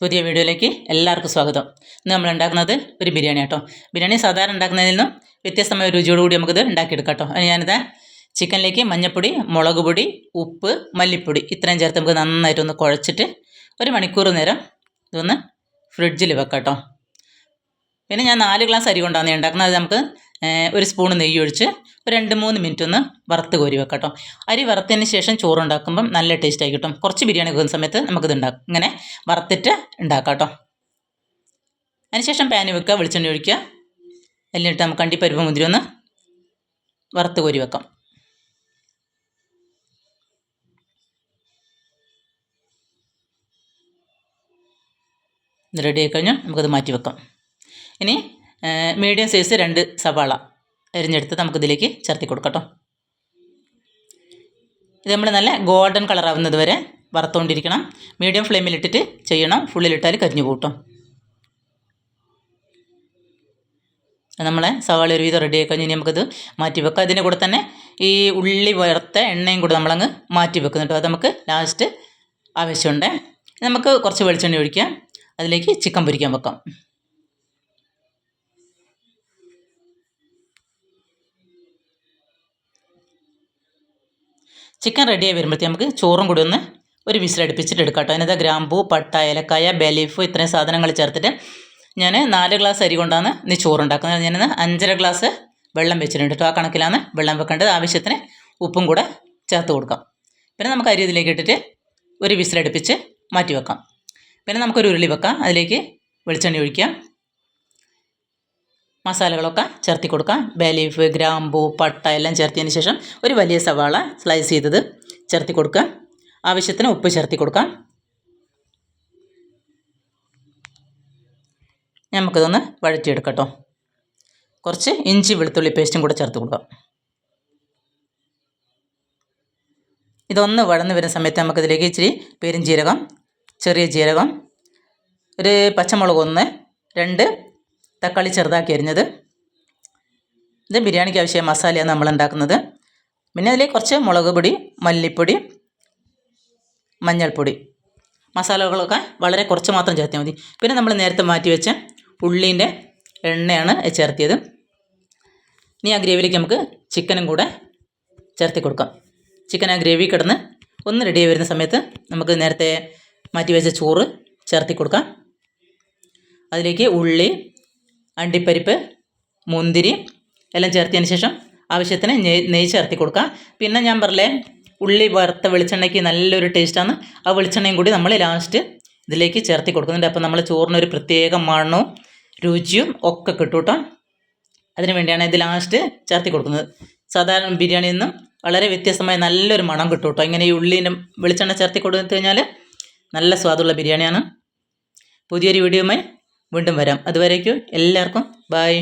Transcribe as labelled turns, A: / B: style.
A: പുതിയ വീഡിയോയിലേക്ക് എല്ലാവർക്കും സ്വാഗതം. ഇന്ന് നമ്മൾ ഉണ്ടാക്കുന്നത് ഒരു ബിരിയാണി കേട്ടോ ബിരിയാണി സാധാരണ ഉണ്ടാക്കുന്നതിൽ നിന്നും വ്യത്യസ്തമായ രുചിയോടുകൂടി നമുക്കിത് ഉണ്ടാക്കിയെടുക്കാം കേട്ടോ അതിന് ഞാനിത് ചിക്കനിലേക്ക് മഞ്ഞൾപ്പൊടി മുളക് പൊടി ഉപ്പ് മല്ലിപ്പൊടി ഇത്രയും ചേർത്ത് നമുക്ക് നന്നായിട്ട് ഒന്ന് കുഴച്ചിട്ട് ഒരു മണിക്കൂർ നേരം ഇതൊന്ന് ഫ്രിഡ്ജിൽ വെക്കാം കേട്ടോ പിന്നെ ഞാൻ നാല് ഗ്ലാസ് അരി കൊണ്ടാണ് ഉണ്ടാക്കുന്നത്. അത് നമുക്ക് ഒരു സ്പൂൺ നെയ്യ് ഒഴിച്ച് ഒരു രണ്ട് മൂന്ന് മിനിറ്റ് ഒന്ന് വറുത്ത് കോരി വെക്കാം കേട്ടോ അരി വറുത്തതിന് ശേഷം ചോറ് ഉണ്ടാക്കുമ്പം നല്ല ടേസ്റ്റ് ആയി കിട്ടും. കുറച്ച് ബിരിയാണി വെക്കുന്ന സമയത്ത് നമുക്കിത് ഉണ്ടാക്കും. ഇങ്ങനെ വറുത്തിട്ട് ഉണ്ടാക്കാം കേട്ടോ അതിനുശേഷം പാന് വെക്കുക വെളിച്ചെണ്ണ ഒഴിക്കുക. എല്ലിട്ട് നമുക്ക് അണ്ടിപ്പരിപ്പ് മുതിരി ഒന്ന് വറുത്ത് കോരി വെക്കാം. റെഡി ആയി കഴിഞ്ഞാൽ നമുക്കത് മാറ്റി വെക്കാം. ഇനി മീഡിയം സൈസ് രണ്ട് സവാള അരിഞ്ഞെടുത്ത് നമുക്കിതിലേക്ക് ചേർത്തി കൊടുക്കട്ടോ. കേട്ടോ ഇത് നമ്മൾ നല്ല ഗോൾഡൻ കളർ ആവുന്നത് വരെ വറുത്തുകൊണ്ടിരിക്കണം മീഡിയം ഫ്ലെയിമിലിട്ടിട്ട് ചെയ്യണം. ഫുള്ളിലിട്ടാൽ കരിഞ്ഞു കൂട്ടും നമ്മളെ സവാള ഒരു വിധം റെഡി ആയി കഴിഞ്ഞ് ഇനി നമുക്കത് മാറ്റി വെക്കാം. അതിന്റെ കൂടെ തന്നെ ഈ ഉള്ളി വറുത്ത എണ്ണയും കൂടെ നമ്മളങ്ങ് മാറ്റി വെക്കുന്നുണ്ട് അത് നമുക്ക് ലാസ്റ്റ് ആവശ്യമുണ്ട്. നമുക്ക് കുറച്ച് വെളിച്ചെണ്ണ ഒഴിക്കാം. അതിലേക്ക് ചിക്കൻ പൊരിക്കാൻ വെക്കാം. ചിക്കൻ റെഡിയായി വരുമ്പോഴത്തേക്ക് നമുക്ക് ചോറും കൂടി ഒന്ന് ഒരു വിസിലടുപ്പിച്ചിട്ട് എടുക്കാം കേട്ടോ. അതിനകത്ത് ഗ്രാമ്പൂ പട്ട ഏലക്കായ ബലീഫ് ഇത്രയും സാധനങ്ങൾ ചേർത്തിട്ട് ഞാൻ നാല് ഗ്ലാസ് അരി കൊണ്ടാണ് ഇന്ന് ചോറുണ്ടാക്കുന്നത്. ഞാനിന്ന് അഞ്ചര ഗ്ലാസ് വെള്ളം വെച്ചിട്ടുണ്ട് കേട്ടോ. ആ കണക്കിലാണ് വെള്ളം വെക്കേണ്ടത്. ആവശ്യത്തിന് ഉപ്പും കൂടെ ചേർത്ത് കൊടുക്കാം. പിന്നെ നമുക്ക് അരി ഇതിലേക്ക് ഇട്ടിട്ട് ഒരു വിസിലടുപ്പിച്ച് മാറ്റി വെക്കാം. പിന്നെ നമുക്കൊരു ഉരുളി വെക്കാം. അതിലേക്ക് വെളിച്ചെണ്ണ ഒഴിക്കാം. മസാലകളൊക്കെ ചേർത്തി കൊടുക്കാം ബേലീഫ് ഗ്രാമ്പൂ പട്ട എല്ലാം ചേർത്തതിന് ശേഷം ഒരു വലിയ സവാള സ്ലൈസ് ചെയ്തത് ചേർത്തി കൊടുക്കുക. ആവശ്യത്തിന് ഉപ്പ് ചേർത്തി കൊടുക്കാം നമുക്കിതൊന്ന് വഴറ്റിയെടുക്കട്ടോ. കേട്ടോ കുറച്ച് ഇഞ്ചി വെളുത്തുള്ളി പേസ്റ്റും കൂടെ ചേർത്ത് കൊടുക്കാം ഇതൊന്ന് വഴന്ന് വരുന്ന സമയത്ത് നമുക്കിതിലേക്ക് ഇച്ചിരി പെരും ജീരകം ചെറിയ ജീരകം ഒരു പച്ചമുളക് ഒന്ന് രണ്ട് തക്കാളി ചെറുതാക്കി അരിഞ്ഞത്. ഇത് ബിരിയാണിക്ക് ആവശ്യമായ മസാലയാണ് നമ്മൾ ഉണ്ടാക്കുന്നത്. പിന്നെ അതിലേക്ക് കുറച്ച് മുളക് പൊടി മല്ലിപ്പൊടി മഞ്ഞൾപ്പൊടി. മസാലകളൊക്കെ വളരെ കുറച്ച് മാത്രം ചേർത്താൽ മതി. പിന്നെ നമ്മൾ നേരത്തെ മാറ്റി വെച്ച ഉള്ളീന്റെ എണ്ണയാണ് ചേർത്തിയത്. ഇനി ആ ഗ്രേവിയിലേക്ക് നമുക്ക് ചിക്കനും കൂടെ ചേർത്തി കൊടുക്കാം. ചിക്കൻ ആ ഗ്രേവി കിടന്ന് ഒന്ന് റെഡിയായി വരുന്ന സമയത്ത് നമുക്ക് നേരത്തെ മാറ്റി വെച്ച ചോറ് ചേർത്തി കൊടുക്കാം. അതിലേക്ക് ഉള്ളി അണ്ടിപ്പരിപ്പ് മുന്തിരി എല്ലാം ചേർത്തതിന് ശേഷം ആവശ്യത്തിന് നെയ് നെയ്യ് ചേർത്തി കൊടുക്കുക പിന്നെ ഞാൻ പറഞ്ഞേ ഉള്ളി വറുത്ത വെളിച്ചെണ്ണയ്ക്ക് നല്ലൊരു ടേസ്റ്റാണ് ആ വെളിച്ചെണ്ണയും കൂടി നമ്മൾ ലാസ്റ്റ് ഇതിലേക്ക് ചേർത്തി കൊടുക്കുന്നുണ്ട്. അപ്പോൾ നമ്മൾ ചോറിനൊരു പ്രത്യേക മണവും രുചിയും ഒക്കെ കിട്ടും കേട്ടോ അതിന് വേണ്ടിയാണ് ഇത് ലാസ്റ്റ് ചേർത്തി കൊടുക്കുന്നത്. സാധാരണ ബിരിയാണിയിൽ നിന്നും വളരെ വ്യത്യസ്തമായ നല്ലൊരു മണം കിട്ടും കേട്ടോ ഇങ്ങനെ ഈ ഉള്ളീന്റെ വെളിച്ചെണ്ണ ചേർത്തി കൊടുത്തു കഴിഞ്ഞാൽ നല്ല സ്വാദുള്ള ബിരിയാണിയാണ്. പുതിയൊരു വീഡിയോയുമായി വീണ്ടും വരാം. അതുവരേക്കും എല്ലാവർക്കും ബായ്